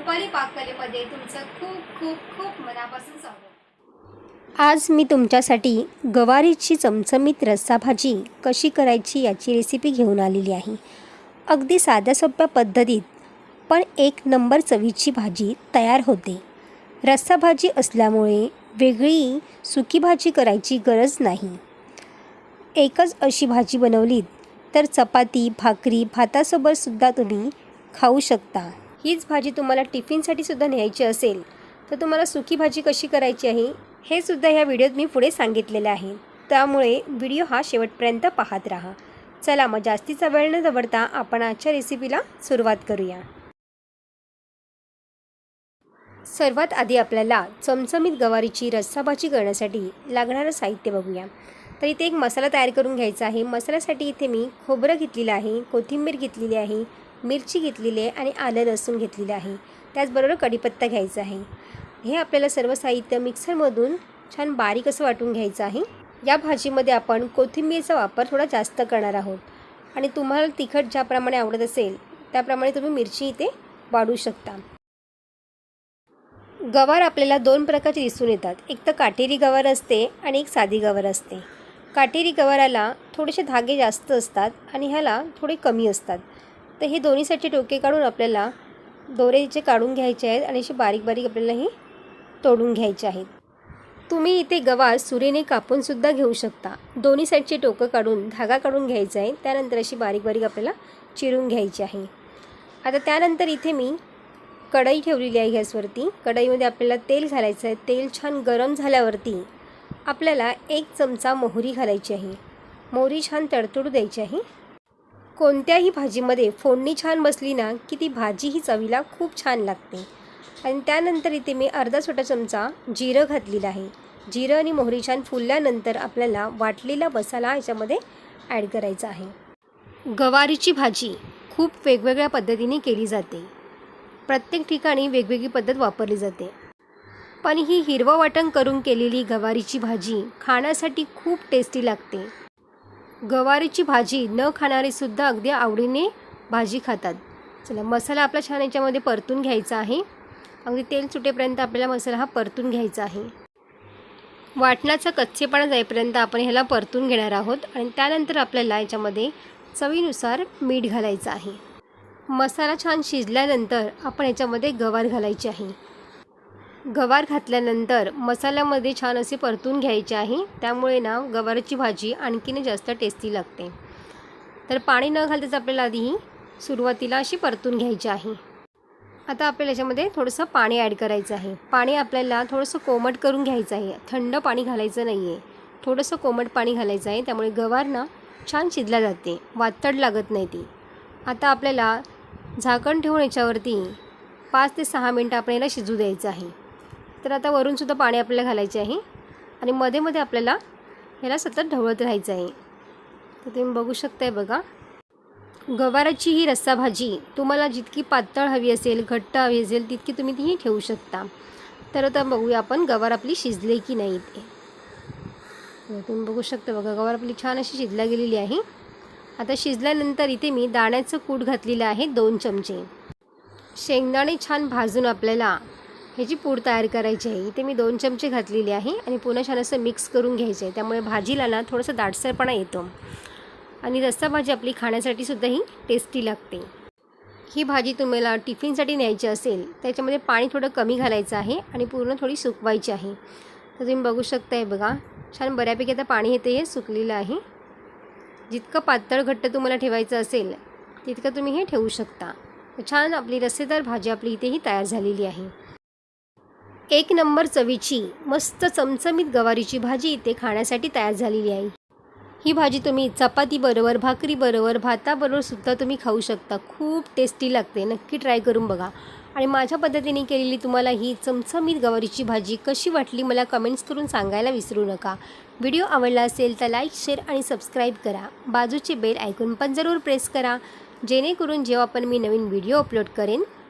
रुपाली पाककलेमध्ये तुमचं खूप खूप खूप मनापासून स्वागत. आज मी तुमच्यासाठी गवारीची चमचमीत रस्सा भाजी कशी करायची याची रेसिपी घेऊन आलेली आहे. अगदी साध्या सोप्या पद्धतीत पण एक नंबर चवीची भाजी तयार होते. रस्सा भाजी असल्यामुळे वेगळी सुकी भाजी करायची गरज नाही. एकच अशी भाजी बनवलीत तर चपाती भाकरी भातासोबतसुद्धा तुम्ही खाऊ शकता. हीच भाजी तुम्हाला टिफिनसाठी सुद्धा न्यायची असेल. तर तुम्हाला सुकी भाजी कशी करायची आहे हे सुद्धा ह्या व्हिडिओत मी पुढे सांगितलेलं आहे. त्यामुळे व्हिडिओ हा शेवटपर्यंत पाहत राहा. चला मग जास्तीचा वेळ न दवडता आपण आजच्या रेसिपीला सुरुवात करूया. सर्वात आधी आपल्याला चमचमीत गवारीची रस्साभाजी करण्यासाठी लागणारं साहित्य बघूया. तर इथे एक मसाला तयार करून घ्यायचा आहे. मसाल्यासाठी इथे मी खोबरं घेतलेलं आहे कोथिंबीर घेतलेली आहे मिरची घेतलेली आहे आणि आलं लसूण घेतलेलं आहे. त्याचबरोबर कढीपत्ता घ्यायचा आहे. हे आपल्याला सर्व साहित्य मिक्सरमधून छान बारीक असं वाटून घ्यायचं आहे. या भाजीमध्ये आपण कोथिंबीरचा वापर थोडा जास्त करणार आहोत. आणि तुम्हाला तिखट ज्याप्रमाणे आवडत असेल त्याप्रमाणे तुम्ही मिरची इथे वाढू शकता. गवार आपल्याला दोन प्रकारचे दिसून येतात. एक तर काटेरी गवार असते आणि एक साधी गवार असते. काटेरी गवाराला थोडेसे धागे जास्त असतात आणि ह्याला थोडे कमी असतात. तर हे दोन्ही साईडचे टोके काढून आपल्याला दोरेचे काढून घ्यायचे आहेत आणि असे बारीक बारीक आपल्याला हे तोडून घ्यायचे आहेत. तुम्ही इथे गवार सुरीने कापूनसुद्धा घेऊ शकता. दोन्ही साईडचे टोकं काढून धागा काढून घ्यायचा आहे त्यानंतर अशी बारीक बारीक आपल्याला चिरून घ्यायची आहे. आता त्यानंतर इथे मी कढई ठेवलेली आहे गॅसवरती. कढईमध्ये आपल्याला तेल घालायचं आहे. तेल छान गरम झाल्यावरती आपल्याला एक चमचा मोहरी घालायची आहे. मोहरी छान तडतडू द्यायची आहे. कोणत्याही भाजीमध्ये फोडणी छान बसली ना की ती भाजी ही चवीला खूप छान लागते. आणि त्यानंतर इथे मी अर्धा छोटा चमचा जिरं घातलेलं आहे. जिरं आणि मोहरी छान फुलल्यानंतर आपल्याला वाटलेला मसाला याच्यामध्ये ॲड करायचा आहे. गवारीची भाजी खूप वेगवेगळ्या पद्धतीने केली जाते. प्रत्येक ठिकाणी वेगवेगळी पद्धत वापरली जाते. पण ही हिरवं वाटण करून केलेली गवारीची भाजी खाण्यासाठी खूप टेस्टी लागते. गवारीची भाजी न खाणारेसुद्धा अगदी आवडीने भाजी खातात. चला मसाला आपला छान याच्यामध्ये परतून घ्यायचा आहे. अगदी तेल सुटेपर्यंत आपल्याला मसाला हा परतून घ्यायचा आहे. वाटणाचा कच्चेपणा जाईपर्यंत आपण ह्याला परतून घेणार आहोत आणि त्यानंतर आपल्याला याच्यामध्ये चवीनुसार मीठ घालायचं आहे. मसाला छान शिजल्यानंतर आपण याच्यामध्ये गवार घालायची आहे. गवार घातल्यानंतर मसाल्यामध्ये छान असे परतून घ्यायचे आहे. त्यामुळे ना गवाराची भाजी आणखीन जास्त टेस्टी लागते. तर पाणी न घालताच आपल्याला आधीही सुरुवातीला अशी परतून घ्यायची आहे. आता आपल्याला याच्यामध्ये थोडंसं पाणी ॲड करायचं आहे. पाणी आपल्याला थोडंसं कोमट करून घ्यायचं आहे. थंड पाणी घालायचं नाही आहे थोडंसं कोमट पाणी घालायचं आहे. त्यामुळे गवार ना छान शिजल्या जाते. वातड लागत नाही ती. आता आपल्याला झाकण ठेवून याच्यावरती पाच ते सहा मिनटं आपण याला शिजू द्यायचं आहे. तर आता वरूनसुद्धा पाणी आपल्याला घालायचे आहे. आणि मध्ये मध्ये आपल्याला ह्याला सतत ढवळत राहायचं आहे. तर तुम्ही बघू शकताय बघा. गवाराची ही रस्सा भाजी तुम्हाला जितकी पातळ हवी असेल घट्ट हवी असेल तितकी तुम्ही तीही ठेवू शकता. तर आता बघूया आपण गवार आपली शिजले की नाही ते. तुम्ही बघू शकता बघा गवार आपली छान अशी शिजल्या गेलेली आहे. आता शिजल्यानंतर इथे मी दाण्याचं कूट घातलेलं आहे दोन चमचे. शेंगदाणे छान भाजून आपल्याला ह्याची पूड तयार करायची आहे. इथे मी दोन चमचे घातलेले आहे आणि पुन्हा छान असं मिक्स करून घ्यायचं आहे. त्यामुळे भाजीला ना थोडंसं दाटसरपणा येतो. आणि रस्सा भाजी आपली खाण्यासाठी सुद्धा ही टेस्टी लागते. ही भाजी तुम्हाला टिफिनसाठी न्यायची असेल त्याच्यामध्ये पाणी थोडं कमी घालायचं आहे आणि पूर्ण थोडी सुकवायची आहे. तर तुम्ही बघू शकताय बघा छान बऱ्यापैकी आता पाणी येते हे सुकलेलं आहे. जितकं पातळ घट्ट तुम्हाला ठेवायचं असेल तितकं तुम्ही हे ठेवू शकता. छान आपली रस्सेदार भाजी आपली इथेही तयार झालेली आहे. एक नंबर चवीची मस्त चमचमीत गवारीची भाजी इथे खाण्यासाठी तयार झालेली आहे. ही भाजी तुम्ही चपातीबरोबर भाकरीबरोबर भाताबरोबर सुद्धा तुम्ही खाऊ शकता. खूप टेस्टी लागते. नक्की ट्राय करून बघा. आणि माझ्या पद्धतीने केलेली तुम्हाला ही चमचमीत गवारीची भाजी कशी वाटली मला कमेंट्स करून सांगायला विसरू नका. व्हिडिओ आवडला असेल तर लाईक शेअर आणि सबस्क्राईब करा. बाजूचे बेल ऐकून पण जरूर प्रेस करा. जेणेकरून जेव्हा पण मी नवीन व्हिडिओ अपलोड करेन